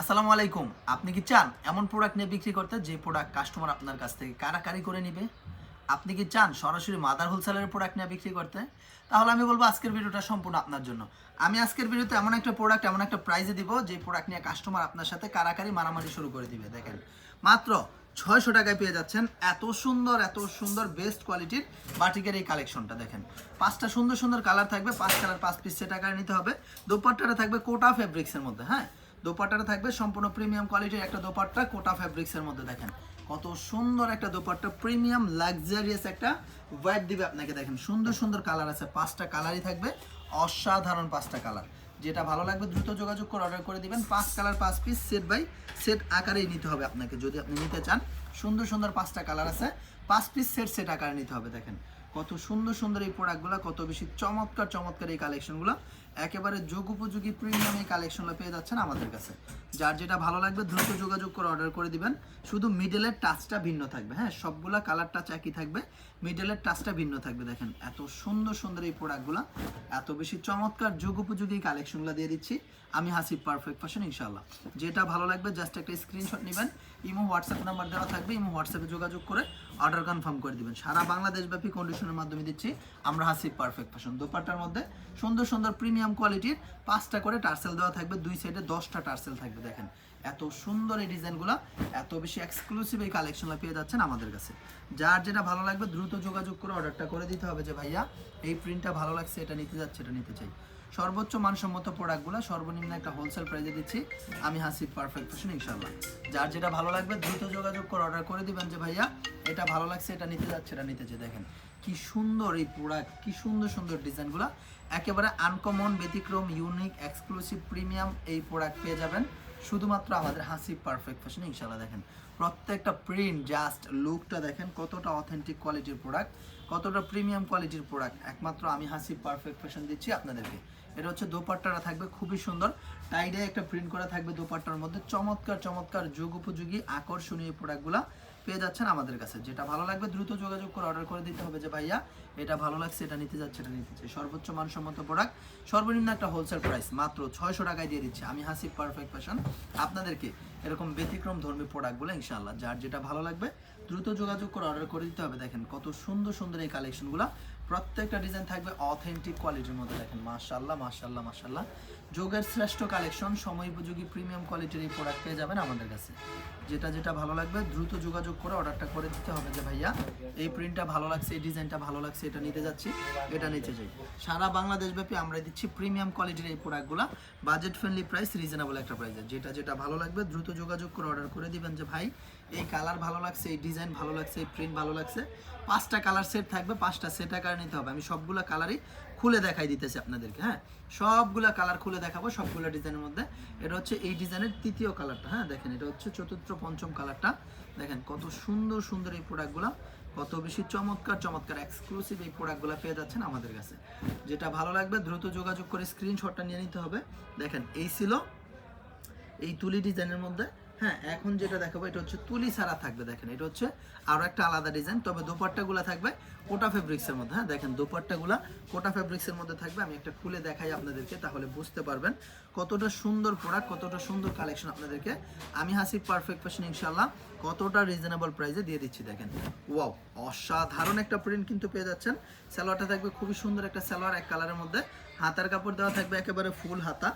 আসসালামু আলাইকুম। আপনি কি চান এমন প্রোডাক্ট নিয়ে বিক্রি করতে? যে প্রোডাক্ট কাস্টমার আপনার কাছ থেকে কারাকারি করে নিবে? আপনি কি চান সরাসরি মাদার হোলসেলের প্রোডাক্ট নিয়ে বিক্রি করতে? তাহলে আমি বলব আজকের ভিডিওটা সম্পূর্ণ আপনার জন্য। আমি আজকের ভিডিওতে এমন একটা প্রোডাক্ট এমন একটা প্রাইজে দিব, যে প্রোডাক্ট নিয়ে কাস্টমার আপনার সাথে কারাকারি মারামারি শুরু করে দিবে, দেখেন। মাত্র ছয়শো টাকায় পেয়ে যাচ্ছেন এত সুন্দর এত সুন্দর বেস্ট কোয়ালিটির বাটিকের এই কালেকশনটা দেখেন। পাঁচটা সুন্দর সুন্দর কালার থাকবে, পাঁচ কালার পাঁচ পিস সেট আকারে নিতে হবে। দোপাট্টাটা থাকবে কোটা ফেব্রিক্সের মধ্যে হ্যাঁ? দোপাট্টাটা থাকবে সম্পূর্ণ প্রিমিয়াম কোয়ালিটির একটা দোপাট্টা কোটা ফেব্রিক্সের মধ্যে দেখেন। কত সুন্দর একটা দোপাট্টা প্রিমিয়াম লাক্সারিয়াস একটা ওয়াইট দিবে আপনাকে দেখেন। সুন্দর সুন্দর কালার আছে, পাঁচটা কালারই থাকবে, অসাধারণ পাঁচটা কালার যেটা ভালো লাগবে দ্রুত যোগাযোগ করে অর্ডার করে দিবেন। পাঁচ কালার পাঁচ পিস সেট বাই সেট আকারেই নিতে হবে আপনাকে। যদি আপনি নিতে চান, সুন্দর সুন্দর পাঁচটা কালার আছে, পাঁচ পিস সেট সেট আকারে নিতে হবে, দেখেন। কত সুন্দর সুন্দর এই প্রোডাক্টগুলো কত বেশি চমৎকার চমৎকার এই কালেকশনগুলো একেবারে যোগ উপযোগী প্রিমিয়াম এই কালেকশনগুলো পেয়ে যাচ্ছেন আমাদের কাছে। যার যেটা ভালো লাগবে দ্রুত যোগাযোগ করে অর্ডার করে দিবেন। শুধু মিডলের টাচটা ভিন্ন থাকবে হ্যাঁ? সবগুলা কালার টাচ একই থাকবে মিডলের টাচটা ভিন্ন থাকবে, দেখেন। এত সুন্দর সুন্দর এই প্রোডাক্টগুলো এত বেশি চমৎকার যোগ উপযোগী কালেকশনগুলো দিয়ে দিচ্ছি আমি হাসি পারফেক্ট ফ্যাশন ইনশাল্লাহ যেটা ভালো লাগবে জাস্ট একটা স্ক্রিনশট নেবেন। ইমো হোয়াটসঅ্যাপ নাম্বার দেওয়া থাকবে, ইমো হোয়াটসঅ্যাপে যোগাযোগ করে অর্ডার কনফার্ম করে দিবেন। সারা বাংলাদেশব্যাপী কন্ডিশনের মাধ্যমে দিচ্ছি। আমরা হাসি পারফেক্ট ফ্যাশন দোপাট্টার মধ্যে। সুন্দর সুন্দর প্রিমিয়াম কোয়ালিটির পাঁচটা করে টার্সেল দেওয়া থাকবে। দুই সাইডে দশটা টার্সেল থাকবে, দেখেন। এত সুন্দর এই ডিজাইনগুলো, এত বেশি এক্সক্লুসিভ এই কালেকশনগুলো পেয়ে যাচ্ছেন আমাদের কাছে। যার যেটা ভালো লাগবে, দ্রুত যোগাযোগ করে অর্ডারটা করে দিতে হবে যে, ভাইয়া, এই প্রিন্টটা ভালো লাগছে, এটা নিতে যাচ্ছে, এটা নিতে চাই। সর্বোচ্চ মানসম্মত প্রোডাক্টগুলো সর্বনিম্ন একটা হোলসেল প্রাইসে দিচ্ছি। আমি হাসিব পারফেক্ট ফ্যাশন ইনশাল্লাহ যার যেটা ভালো লাগবে, দ্রুত যোগাযোগ করে অর্ডার করে দিবেন যে, ভাইয়া, এটা ভালো লাগছে, এটা নিতে যাচ্ছে, এটা নিতে চাই দেখেন, কি সুন্দর এই প্রোডাক্ট কি সুন্দর সুন্দর ডিজাইনগুলো একেবারে আনকমন ব্যতিক্রম ইউনিক এক্সক্লুসিভ প্রিমিয়াম এই প্রোডাক্ট পেয়ে যাবেন। শুধুমাত্র আমাদের হাসি পারফেক্ট ফ্যাশন ইনশাল্লাহ দেখেন। প্রত্যেকটা প্রিন্ট জাস্ট লুকটা দেখেন কতটা অথেন্টিক কোয়ালিটির প্রোডাক্ট কতটা প্রিমিয়াম কোয়ালিটির প্রোডাক্ট একমাত্র আমি হাসি পারফেক্ট ফ্যাশন দিচ্ছি আপনাদেরকে। এটা হচ্ছে দোপাট্টাটা থাকবে খুবই সুন্দর। টাইডে একটা প্রিন্ট করা থাকবে দোপাট্টার মধ্যে। চমৎকার চমৎকার যুগ উপযোগী, আকর্ষণীয় প্রোডাক্টগুলো পেয়ে যাচ্ছেন আমাদের কাছে। যেটা ভালো লাগবে দ্রুত যোগাযোগ করে অর্ডার করে দিতে হবে যে, ভাইয়া, এটা ভালো লাগছে, এটা নিতে যাচ্ছে, এটা নিতে চাই সর্বোচ্চ মানসম্মত প্রোডাক্ট সর্বনিম্ন একটা হোলসেল প্রাইস মাত্র ছয়শো টাকায় দিয়ে দিচ্ছে। আমি হাসি পারফেক্ট ফ্যাশন আপনাদেরকে। এরকম ব্যতিক্রম ধর্মী প্রোডাক্টগুলো ইনশাআল্লাহ। যার যেটা ভালো লাগবে, দ্রুত যোগাযোগ করে অর্ডার করে দিতে হবে। দেখেন কত সুন্দর সুন্দর এই কালেকশনগুলো প্রত্যেকটা ডিজাইন থাকবে অথেন্টিক কোয়ালিটির মধ্যে। দেখেন মাশাল্লাহ মাশাল্লাহ মাশাল্লাহ যোগের শ্রেষ্ঠ কালেকশন সময় উপযোগী প্রিমিয়াম কোয়ালিটির এই প্রোডাক্ট পেয়ে যাবেন আমাদের কাছে। যেটা যেটা ভালো লাগবে, দ্রুত যোগাযোগ করে অর্ডারটা করে দিতে হবে যে ভাইয়া, এই প্রিন্টটা ভালো লাগছে, এই ডিজাইনটা ভালো লাগছে, এটা নিতে যাচ্ছি, এটা নিতে চাই সারা বাংলাদেশ ব্যাপী আমরা দিচ্ছি প্রিমিয়াম কোয়ালিটির এই প্রোডাক্টগুলো বাজেট ফ্রেন্ডলি প্রাইস রিজনেবল একটা প্রাইসে যেটা যেটা ভালো লাগবে, দ্রুত যোগাযোগ করে অর্ডার করে দিবেন যে, ভাই, এই কালার ভালো লাগছে, এই ডিজাইন ভালো লাগছে, এই প্রিন্ট ভালো লাগছে। পাঁচটা কালার সেট থাকবে, পাঁচটা সেট আকারে নিতে হবে। আমি সবগুলো কালারই খুলে দেখাই দিতেছি আপনাদেরকে হ্যাঁ? সবগুলা কালার খুলে দেখাবো সবগুলো ডিজাইনের মধ্যে। এটা হচ্ছে এই ডিজাইনের তৃতীয় কালারটা হ্যাঁ? দেখেন, এটা হচ্ছে চতুর্থ পঞ্চম কালারটা দেখেন, কত সুন্দর সুন্দর এই প্রোডাক্টগুলো কত বেশি চমৎকার চমৎকার এক্সক্লুসিভ এই প্রোডাক্টগুলো পেয়ে যাচ্ছেন আমাদের কাছে। যেটা ভালো লাগবে, দ্রুত যোগাযোগ করে স্ক্রিনশটটা নিয়ে নিতে হবে। দেখেন, এই ছিল এই তুলি ডিজাইনের মধ্যে হ্যাঁ এখন যেটা দেখাবো, এটা হচ্ছে তুলি সারা থাকবে, দেখেন, এটা হচ্ছে আরও একটা আলাদা ডিজাইন, তবে দোপাট্টাগুলো থাকবে কোটা ফেব্রিক্সের মধ্যে হ্যাঁ দেখেন, দোপাট্টাগুলা কোটা ফেব্রিক্সের মধ্যে থাকবে, আমি একটা খুলে দেখাই আপনাদেরকে, তাহলে বুঝতে পারবেন কতটা সুন্দর প্রোডাক্ট কতটা সুন্দর কালেকশন আপনাদেরকে। আমি হাসি পারফেক্ট ফ্যাশন ইনশাল্লাহ কতটা রিজনেবল প্রাইসে দিয়ে দিচ্ছি, দেখেন। ওয়াও অসাধারণ একটা প্রিন্ট কিন্তু পেয়ে যাচ্ছেন। সালোয়ারটা থাকবে খুবই সুন্দর একটা সালোয়ার, এক কালারের মধ্যে। হাতার কাপড় দেওয়া থাকবে একেবারে ফুল হাতা।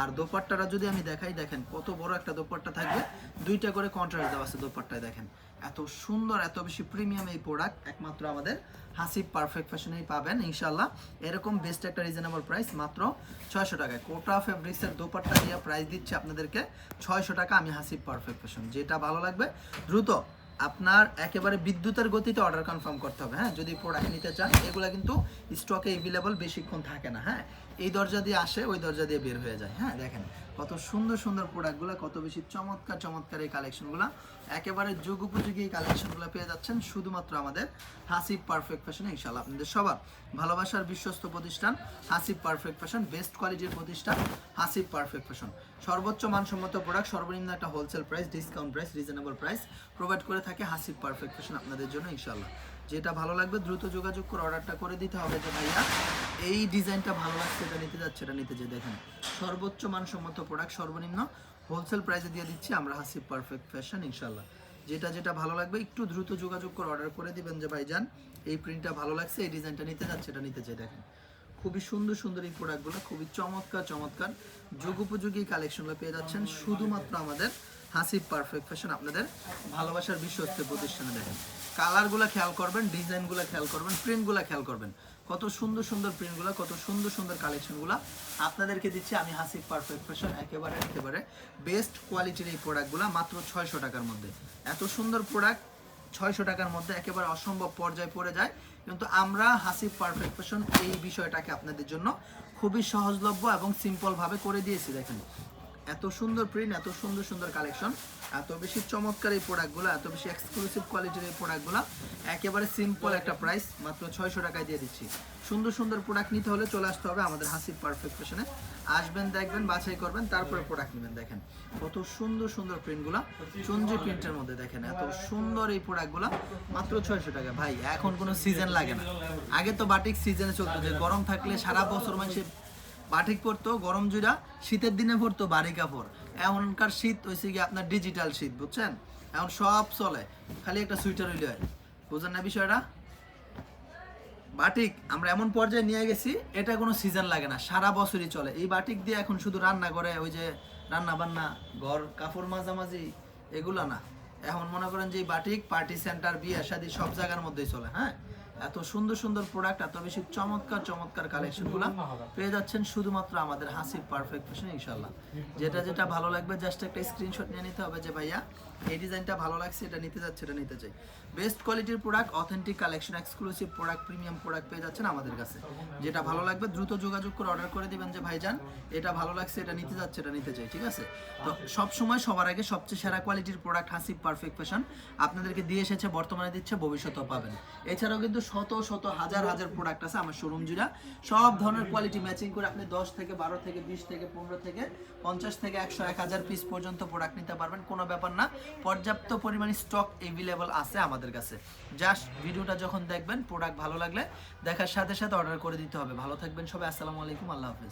আর দোপাট্টাটা যদি আমি দেখাই, দেখেন কত বড় একটা দোপাট্টা থাকবে। দুইটা করে কন্ট্রাস্ট দেওয়া আছে দোপাট্টায়, দেখেন। এত সুন্দর, এত বেশি প্রিমিয়াম এই প্রোডাক্ট একমাত্র আমাদের হাসিব পারফেক্ট ফ্যাশনেই পাবেন ইনশাল্লাহ এরকম বেস্ট একটা রিজনেবল প্রাইস মাত্র ছয়শো টাকায়। কোটা ফেব্রিক্সের দোপাট্টা দিয়ে প্রাইস দিচ্ছে আপনাদেরকে ছয়শো টাকা, আমি হাসিব পারফেক্ট ফ্যাশন যেটা ভালো লাগবে, দ্রুত আপনার একেবারে বিদ্যুতের গতিতে অর্ডার কনফার্ম করতে হবে হ্যাঁ? যদি প্রোডাক্ট নিতে চান, এগুলো কিন্তু স্টকে এভেলেবল বেশিক্ষণ থাকে না হ্যাঁ? এই দরজা দিয়ে আসে, ওই দরজা দিয়ে বের হয়ে যায় হ্যাঁ? দেখেন কত সুন্দর সুন্দর প্রোডাক্টগুলো কত বেশি চমৎকার চমৎকার এই কালেকশনগুলো একেবারে যুগ উপযোগী এই কালেকশনগুলো পেয়ে যাচ্ছেন শুধুমাত্র আমাদের হাসিব পারফেক্ট ফ্যাশন ইনশাল্লাহ আপনাদের সবার ভালোবাসার বিশ্বস্ত প্রতিষ্ঠান হাসিব পারফেক্ট ফ্যাশন বেস্ট কোয়ালিটির প্রতিষ্ঠান হাসিব পারফেক্ট ফ্যাশন সর্বোচ্চ মানসম্মত প্রোডাক্ট সর্বনিম্ন একটা wholesale price discount price reasonable price provide করে থাকে হাসিব পারফেক্ট ফ্যাশন আপনাদের জন্য ইনশাল্লাহ যেটা ভালো লাগবে, দ্রুত যোগাযোগ করে অর্ডারটা করে দিতে হবে যে ভাইয়া, এই ডিজাইনটা ভালো লাগছে, এটা নিতে যাচ্ছে, এটা নিতে যে দেখেন। সর্বোচ্চ মানসম্মত প্রোডাক্ট সর্বনিম্ন হোলসেল প্রাইসে দিয়ে দিচ্ছি আমরা হাসি পারফেক্ট ফ্যাশন ইনশাল্লাহ যেটা যেটা ভালো লাগবে, একটু দ্রুত যোগাযোগ করে অর্ডার করে দিবেন যে ভাইজান, এই প্রিন্টটা ভালো লাগছে, এই ডিজাইনটা নিতে যাচ্ছে, এটা নিতে চাই দেখেন। খুবই সুন্দর সুন্দর এই প্রোডাক্টগুলো খুবই চমৎকার চমৎকার। যুগোপযোগী কালেকশনগুলো পেয়ে যাচ্ছেন শুধুমাত্র আমাদের হাসি পারফেক্ট ফ্যাশন আপনাদের ভালোবাসার বিশ্বস্ত প্রতিষ্ঠানে, দেখেন। কালারগুলো খেয়াল করবেন ডিজাইনগুলো খেয়াল করবেন প্রিন্টগুলো খেয়াল করবেন। কত সুন্দর সুন্দর প্রিন্টগুলো কত সুন্দর সুন্দর কালেকশনগুলো আপনাদেরকে দিচ্ছি আমি হাসি পারফেক্ট ফ্যাশন একেবারে একেবারে বেস্ট কোয়ালিটির এই প্রোডাক্টগুলো মাত্র ছয়শো টাকার মধ্যে। এত সুন্দর প্রোডাক্ট ছয়শো টাকার মধ্যে একেবারে অসম্ভব পর্যায়ে পড়ে যায়। কিন্তু আমরা হাসি পারফেক্ট ফ্যাশন এই বিষয়টাকে আপনাদের জন্য খুবই সহজলভ্য এবং সিম্পলভাবে করে দিয়েছি, দেখেন। এত সুন্দর প্রিন্ট এত সুন্দর সুন্দর কালেকশন এত বেশি চমৎকার এই প্রোডাক্টগুলো এত বেশি এক্সক্লুসিভ কোয়ালিটির এই প্রোডাক্টগুলো একেবারে সিম্পল একটা প্রাইস মাত্র ছয়শো টাকায় দিয়ে দিচ্ছি। সুন্দর সুন্দর প্রোডাক্ট নিতে হলে চলে আসতে হবে আমাদের হাসি পারফেক্ট ফ্যাশনে আসবেন, দেখবেন, বাছাই করবেন, তারপরে প্রোডাক্ট নেবেন, দেখেন। কত সুন্দর সুন্দর প্রিন্টগুলো চঞ্জি প্রিন্টের মধ্যে দেখেন, এত সুন্দর এই প্রোডাক্টগুলো মাত্র ছয়শো টাকা। ভাই, এখন কোনো সিজন লাগে না। আগে তো বাটিক সিজনে চলতো, যে গরম থাকলে সারা বছর মানুষের বাটিক পরতো, গরম জুড়া, শীতের দিনে পরতো বাড়ি কাপড়। এমনকার শীত হয়েছে কি আপনার ডিজিটাল শীত, বুঝছেন? এখন সব চলে, খালি একটা সুইটার হইলে হয় বুঝেন না বিষয়টা? বাটিক আমরা এমন পর্যায়ে নিয়ে গেছি, এটা কোনো সিজন লাগে না, সারা বছরই চলে। এই বাটিক দিয়ে এখন শুধু রান্না করে, ওই যে রান্না বান্না ঘর, কাপড় মাঝামাঝি, এগুলো না। এখন মনে করেন যে বাটিক পার্টি সেন্টার বিয়ে, শাদী সব জায়গার মধ্যেই চলে হ্যাঁ? এত সুন্দর সুন্দর প্রোডাক্ট এত বেশি চমৎকার চমৎকার কালেকশনগুলো পেয়ে যাচ্ছেন শুধুমাত্র আমাদের হাসির পারফেক্ট ফ্যাশন ইনশাল্লাহ যেটা যেটা ভালো লাগবে জাস্ট একটা স্ক্রিনশট নিয়ে নিতে হবে যে, ভাইয়া, এই ডিজাইনটা ভালো লাগছে, এটা নিতে যাচ্ছে, এটা নিতে চাই। বেস্ট কোয়ালিটির product authentic collection exclusive product premium product পেয়ে যাচ্ছেন আমাদের কাছে। যেটা ভালো লাগবে, দ্রুত যোগাযোগ করে অর্ডার করে দিবেন যে, ভাইজান, এটা ভালো লাগছে, এটা নিতে যাচ্ছে, এটা নিতে চাই। ঠিক আছে? তো সব সময়, সবার আগে সবচেয়ে সেরা কোয়ালিটির প্রোডাক্ট হাসিব পারফেক্ট ফ্যাশন আপনাদেরকে দিয়ে এসেছে, বর্তমানে দিচ্ছে, ভবিষ্যতেও পাবেন। এছাড়াও কিন্তু শত শত হাজার হাজার প্রোডাক্ট আছে আমার শোরুম জুড়া। সব ধরনের কোয়ালিটি ম্যাচিং করে আপনি দশ থেকে বারো থেকে বিশ থেকে পনেরো থেকে পঞ্চাশ থেকে একশো এক হাজার পিস পর্যন্ত প্রোডাক্ট নিতে পারবেন, কোনো ব্যাপার না। পর্যাপ্ত পরিমাণে স্টক এভেলেবল আছে আমাদের কাছে। জাস্ট ভিডিওটা যখন দেখবেন প্রোডাক্ট ভালো লাগলে দেখার সাথে সাথে অর্ডার করে দিতে হবে। ভালো থাকবেন সবাই, আসসালামু আলাইকুম, আল্লাহ হাফিজ।